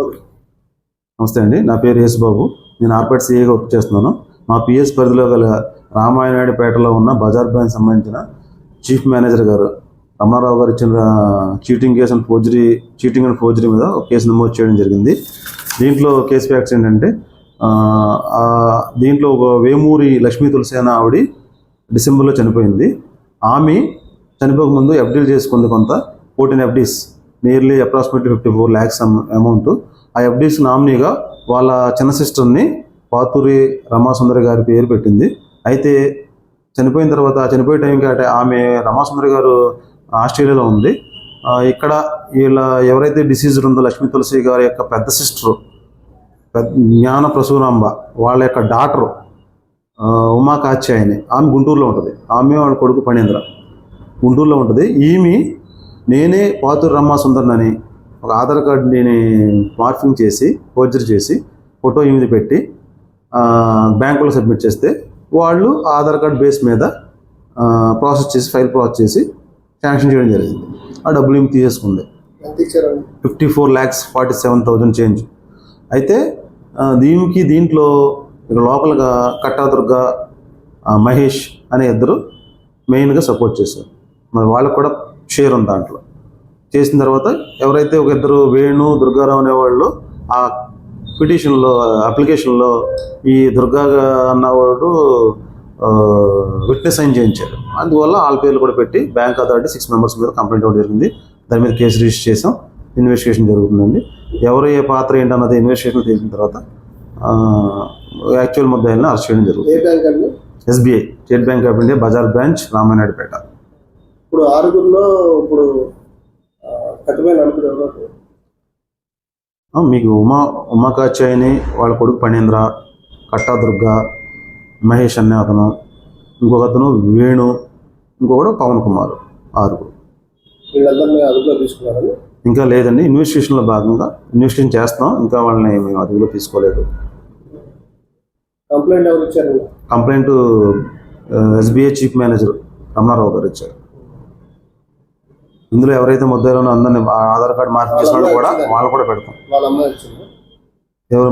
నమస్తే అండి. నా పేరు యేసుబాబు. నేను ఆర్పేట సిఏగా వర్క్ చేస్తున్నాను. మా పిఎస్ పరిధిలో గల రామాయణపేటలో ఉన్న బజార్ బ్యాంక్ సంబంధించిన చీఫ్ మేనేజర్ గారు రమణారావు గారు ఇచ్చిన cheating case and forgery cheating and forgery మీద ఒక కేసు నమోదు చేయడం జరిగింది. దీంట్లో కేసు ఫ్యాక్ట్స్ ఏంటంటే దీంట్లో ఒక వేమూరి లక్ష్మీ తులసేన ఆవిడ డిసెంబర్లో చనిపోయింది. ఆమె చనిపోకముందు ఎఫ్డీలు చేసుకుంది కొంత fourteen FDs nearly approximately fifty four lakhs amount ఆ ఎఫ్డీస్ నామినీగా వాళ్ళ చిన్న సిస్టర్ని పాతూరి రమాసుందరి గారి పేరు పెట్టింది. అయితే చనిపోయిన తర్వాత చనిపోయే టైంకి అంటే ఆమె రమాసుందరి గారు ఆస్ట్రేలియాలో ఉంది. ఇక్కడ వీళ్ళ ఎవరైతే డిసీజ్డ్ ఉందో లక్ష్మీ తులసి గారి యొక్క పెద్ద సిస్టరు పెద్ద జ్ఞాన ప్రసూనాంబ వాళ్ళ యొక్క డాటరు ఉమా కాచ్యాయని ఆమె గుంటూరులో ఉంటుంది. ఆమె వాళ్ళ కొడుకు పణేంద్ర గుంటూరులో ఉంటుంది. ఈమె నేనే పాతూరు రమ్మా సుందర్నని ఒక ఆధార్ కార్డుని మార్కింగ్ చేసి ఫోర్జరీ చేసి ఫోటో ఈమెది పెట్టి బ్యాంకులో సబ్మిట్ చేస్తే వాళ్ళు ఆధార్ కార్డ్ బేస్ మీద ప్రాసెస్ చేసి ఫైల్ ప్రాసెస్ చేసి శాంక్షన్ చేయడం జరిగింది. ఆ డబ్బులు ఈమె తీసేసుకుంది. Fifty four lakhs forty seven thousand change అయితే దీనికి దీంట్లో ఇక లోపలగా కట్టాదుర్గ మహేష్ అనే ఇద్దరు మెయిన్గా సపోర్ట్ చేశారు. మరి వాళ్ళకు కూడా షేర్ ఉంది దాంట్లో. చేసిన తర్వాత ఎవరైతే ఒక ఇద్దరు వేణు దుర్గారావు అనేవాళ్ళు ఆ పిటిషన్లో అప్లికేషన్లో ఈ దుర్గా అన్నవాడు విట్నెస్ సైన్ చేయించారు. అందువల్ల వాళ్ళ పేర్లు కూడా పెట్టి బ్యాంక్ అథారిటీ సిక్స్ మెంబర్స్ మీద కంప్లైంట్ ఇవ్వడం జరిగింది. దాని మీద కేసు రిజిస్టర్ చేసాం ఇన్వెస్టిగేషన్ జరుగుతుందండి. ఎవరు ఏ పాత్ర ఏంటన్నది ఇన్వెస్టిగేషన్ తెలిసిన తర్వాత యాక్చువల్ ముద్దాయిల్ని అరెస్ట్ చేయడం ఏ జరుగుతుంది బ్యాంక్ అండి? SBI State Bank of India Bazar branch Ramanaidupeta. ఇప్పుడు ఆరుగురిలో ఇప్పుడు ఎవరు ఆ, మీకు ఉమా ఉమాకాచాయని వాళ్ళ కొడుకు పణేంద్ర కట్టా దుర్గ మహేష్ అనే అతను ఇంకొక అతను వేణు ఇంకొకడు పవన్ కుమార్ ఆరుగురు. వీళ్ళందరినీ అదుపులో ఇంకా లేదండి ఇన్వెస్టిగేషన్లో భాగంగా ఇన్వెస్టిగేషన్ చేస్తున్నాం ఇంకా వాళ్ళని మేము అదుపులో తీసుకోలేదు. కంప్లైంట్ ఎవరు ఇచ్చారండి complaint SBI chief manager Ramana Rao garu ఇచ్చారు. ఇందులో ఎవరైతే ముద్దాయిలో అందరినీ ఆధార్ కార్డు మార్పు చేసిన కూడా వాళ్ళు కూడా పెడతాం. ఎవరు